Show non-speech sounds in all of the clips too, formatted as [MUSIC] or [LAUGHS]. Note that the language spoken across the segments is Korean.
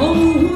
Oh.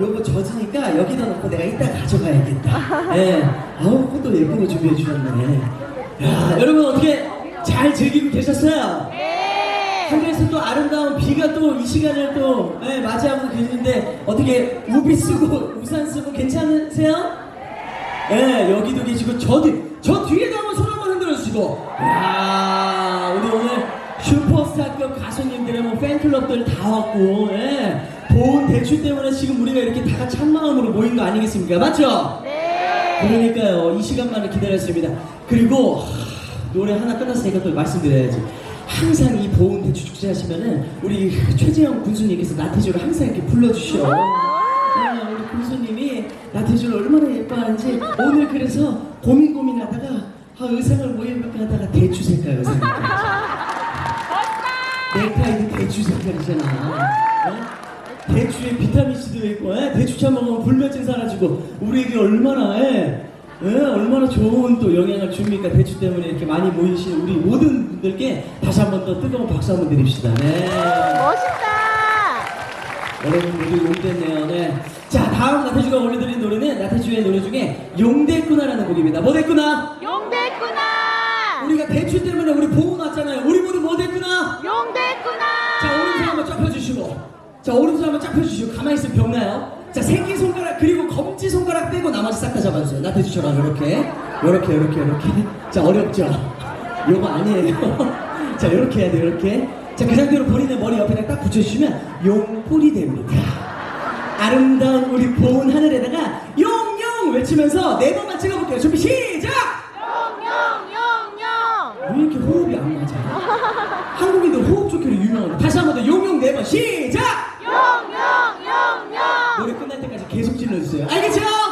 요거 요거 젖으니까 여기다 놓고 내가 이따 가져가야겠다. 예 아우 꽃도 거 준비해 주셨네. 야 여러분 어떻게 잘 즐기고 계셨어요? 네. 하늘에서 또 아름다운 비가 또 이 시간을 또 예, 맞이하고 계시는데 어떻게 우비 쓰고 우산 쓰고 괜찮으세요? 예, 여기도 계시고 저, 뒤, 저 뒤에도 한번 손 한번 흔들어 주시고. 야 우리 오늘 슈퍼스타급 가수님들의 뭐 팬클럽들 다 왔고 예, 보온 대출 때문에 지금 우리가 이렇게 다 같이 한 마음으로 모인 거 아니겠습니까? 맞죠? 네. 그러니까요 이 시간만을 기다렸습니다 그리고 하, 노래 하나 끝났으니까 또 말씀드려야지 항상 이 보온 대추 축제 하시면은 우리 최재형 군수님께서 나태주를 항상 이렇게 불러주셔 네, 우리 군수님이 나태주를 얼마나 예뻐하는지 오늘 그래서 고민 고민하다가 아, 의상을 뭐 입을까 하다가 대추 색깔 의상 넥타이도 대추 색깔이잖아 어? 대추에 비타민C도 있고 예? 대추차 먹으면 불면증 사라지고 우리에게 얼마나 예? 예, 얼마나 좋은 또 영향을 줍니까 대추 때문에 이렇게 많이 모이신 우리 모든 분들께 다시 한 번 더 뜨거운 박수 한번 드립시다 네. 멋있다 여러분 모두 용됐네요 네. 자 다음 나태주가 올려드린 노래는 나태주의 노래 중에 용됐구나라는 곡입니다 뭐 됐구나? 용됐구나 우리가 대추 때문에 우리 보고 났잖아요 우리 모두 오른손 한번 쫙 펴주시고 가만히 있으면 병나요? 자 새끼 손가락 그리고 검지 손가락 빼고 나머지 싹 다 잡아주세요. 나태주처럼 이렇게. 이렇게 이렇게 이렇게. 자 어렵죠? 요거 아니에요. [LAUGHS] 자 이렇게 해야 돼요 이렇게. 자그 상태로 본인의 머리 옆에다 딱 붙여주시면 용뿔이 됩니다. 아름다운 우리 보은 하늘에다가 용용 외치면서 네 번만 찍어볼게요. 준비 시작 계속 질러주세요. 알겠죠?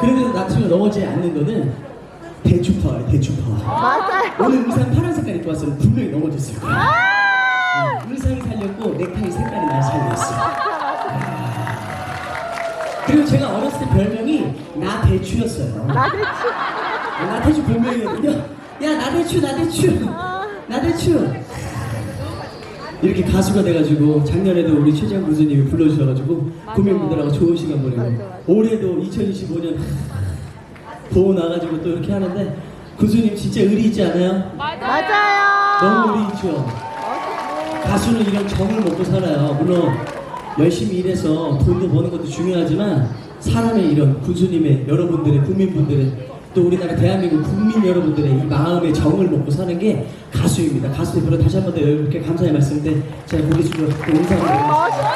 그런데도 나처럼 넘어지지 않는 거는 대추파예요, 대추파. 오늘 의상 파란 색깔 입고 왔으면 분명히 넘어졌을 거예요. 네. 의상이 살렸고 넥타이 색깔이 날 살렸어. 그리고 제가 어렸을 때 별명이 나대추였어요. 나대추 본명이거든요. 야 나대추 나대추 나대추 이렇게 가수가 돼가지고 작년에도 우리 최재형 교수님이 불러주셔가지고 국민분들하고 좋은 시간 보내고 맞아, 맞아. 올해도 2025년 보고 나가지고 또 이렇게 하는데 교수님 진짜 의리 있지 않아요? 맞아요. 너무 의리 있죠. 가수는 이런 정을 먹고 살아요. 물론 열심히 일해서 돈도 버는 것도 중요하지만 사람의 이런 군수님의 여러분들의 국민분들의 또 우리나라 대한민국 국민 여러분들의 이 마음의 정을 먹고 사는 게 가수입니다. 가수 대표로 다시 한 번더 이렇게 감사의 말씀인데 제가 고개 숙여 또 인사를. 멋있다.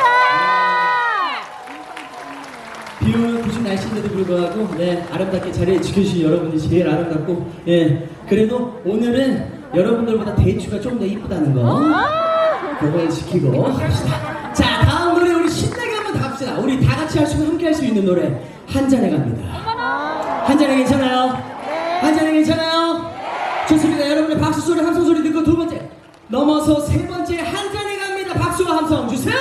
비 오는 구신 날씨인데도 불구하고 네 아름답게 자리에 지켜주신 여러분이 제일 아름답고 예 그래도 오늘은 여러분들보다 대추가 좀 더 이쁘다는 거 그걸 지키고 합시다 자 다음 노래 우리 신나게 한번 다 합시다 우리 다 같이 할수 함께 할 수 있는 노래 한 잔에 갑니다 한 잔에 괜찮아요? 한 잔에 괜찮아요? 좋습니다. 여러분의 박수 소리 함성 소리 듣고 두 번째. 넘어서 세 번째. 한 잔에 갑니다. 박수와 함성. 주세요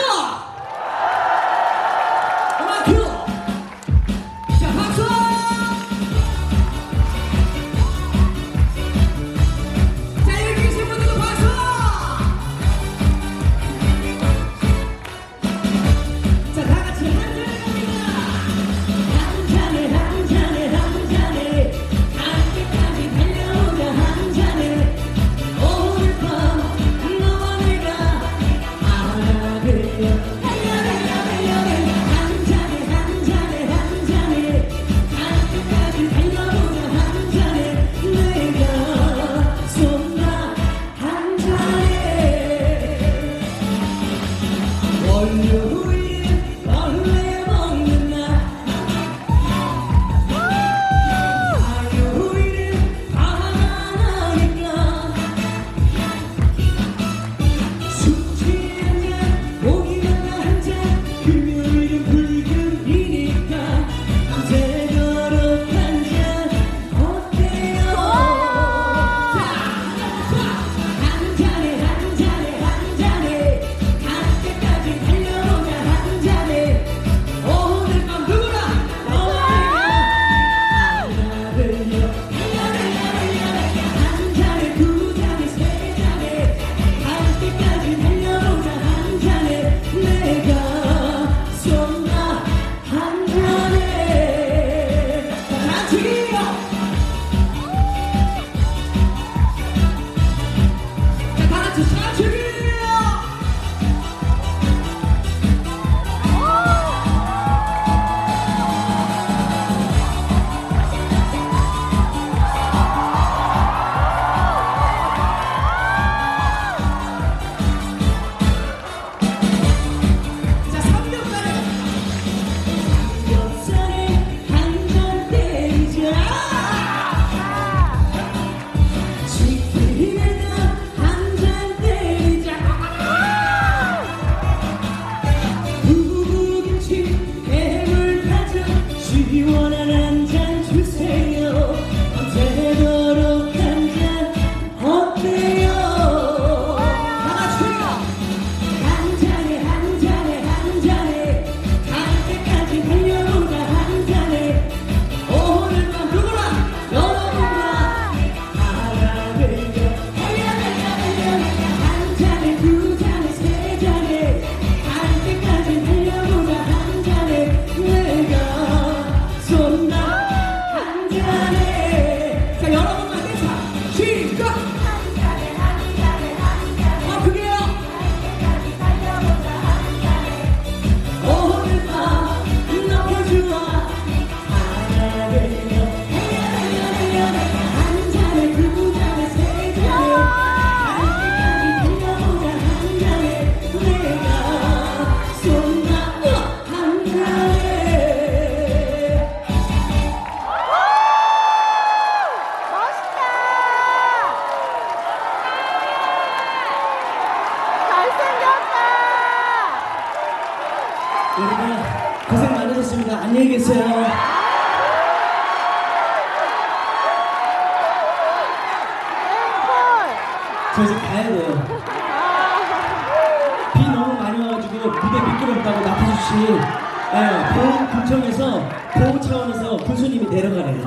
군청에서 보호 차원에서 군수님이 내려가래요.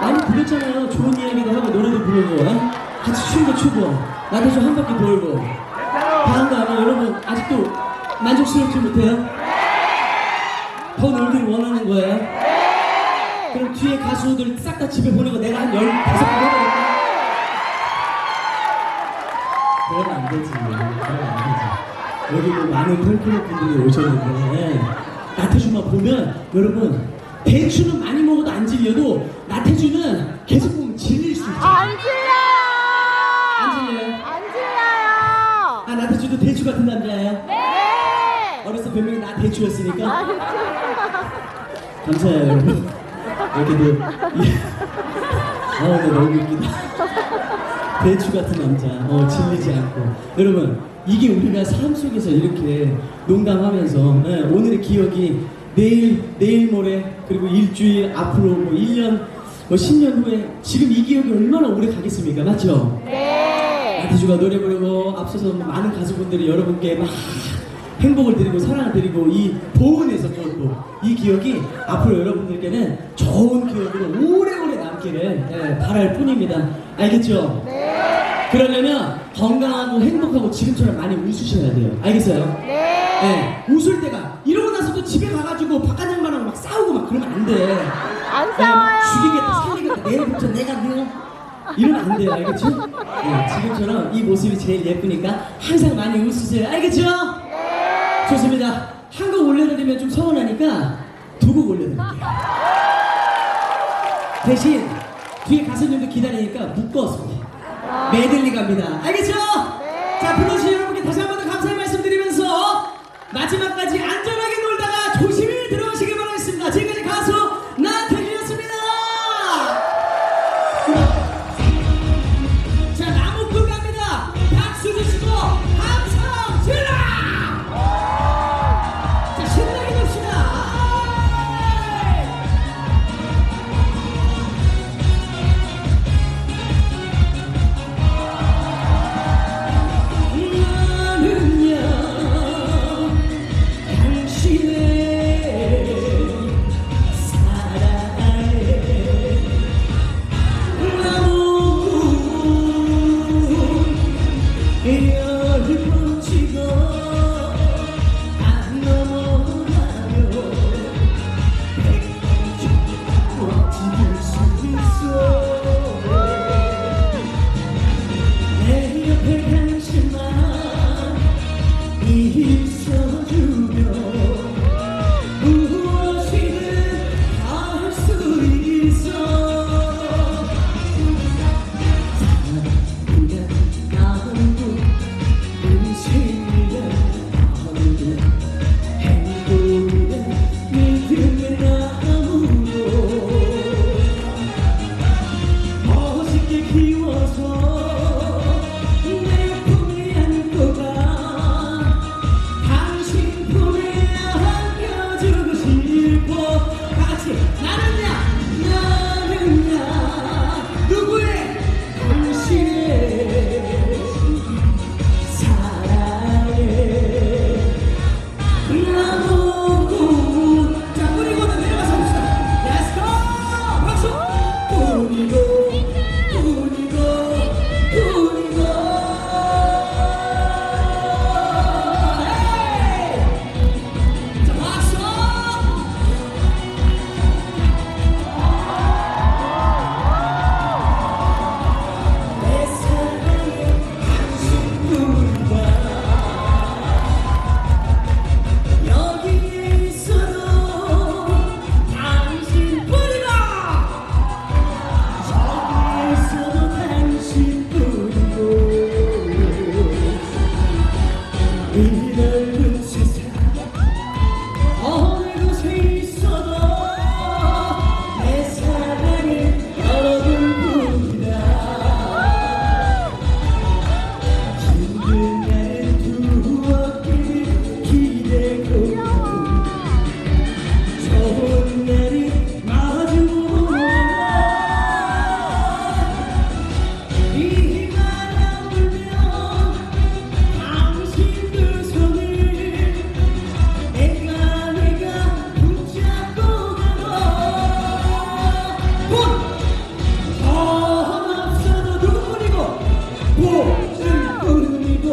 많이 부르잖아요. 좋은 이야기도 하고 노래도 부르고 어? 같이 춤도 추고 나태주 한 바퀴 돌고 다한 다음에 여러분 아직도 만족스럽지 못해요? 더 놀길 원하는 거예요? 그럼 뒤에 가수들 싹 다 집에 보내고 내가 한 15번 해버릴 그러면 안 되지. 그러면 안 되지. 여기 뭐 많은 팬클럽 분들이 오셨는데, 나태주만 보면, 여러분, 대추는 많이 먹어도 안 질려도, 나태주는 계속 보면 질릴 수 있죠. 안 질려요. 안 질려요? 안 질려요. 아, 나태주도 대추 같은 남자예요? 네. 어렸을 때 별명이 나 대추였으니까. 아, 감사해요, 여러분. 이렇게 도. [LAUGHS] 아, 나 너무 웃기다. 대추 같은 남자, 어, 질리지 않고. 여러분, 이게 우리가 삶 속에서 이렇게 농담하면서, 예, 오늘의 기억이 내일, 내일 모레, 그리고 일주일, 앞으로 뭐 1년, 뭐 10년 후에, 지금 이 기억이 얼마나 오래 가겠습니까? 맞죠? 네. 나태주가 노래 부르고 앞서서 뭐 많은 가수분들이 여러분께 막 행복을 드리고 사랑을 드리고 이 보은에서 또이 기억이 앞으로 여러분들께는 좋은 기억으로 오래오래 남기를 예, 바랄 뿐입니다. 알겠죠? 네. 그러려면 건강하고 행복하고 지금처럼 많이 웃으셔야 돼요. 알겠어요? 네. 예, 웃을 때가 이러고 나서 또 집에 가가지고 바깥 양반하고 막 싸우고 막 그러면 안 돼. 안 네, 막 싸워요. 죽이겠다, 살리겠다, 내일부터 내가 너 이러면 안 돼요, 알겠죠? 네, 지금처럼 이 모습이 제일 예쁘니까 항상 많이 웃으세요, 알겠죠? 네. 좋습니다. 한 곡 올려드리면 좀 서운하니까 두 곡 올려드릴게요. 대신 뒤에 가수님도 기다리니까 묶어서 메들리 갑니다. 알겠죠? 네. 자, 불러주신 여러분께 다시 한 번 더 감사의 말씀 드리면서 마지막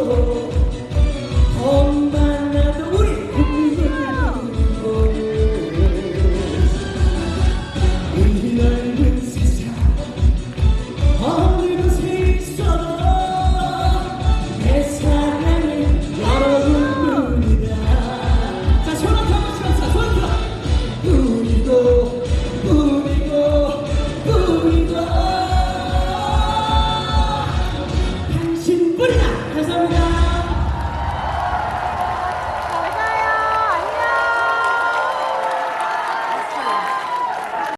Oh.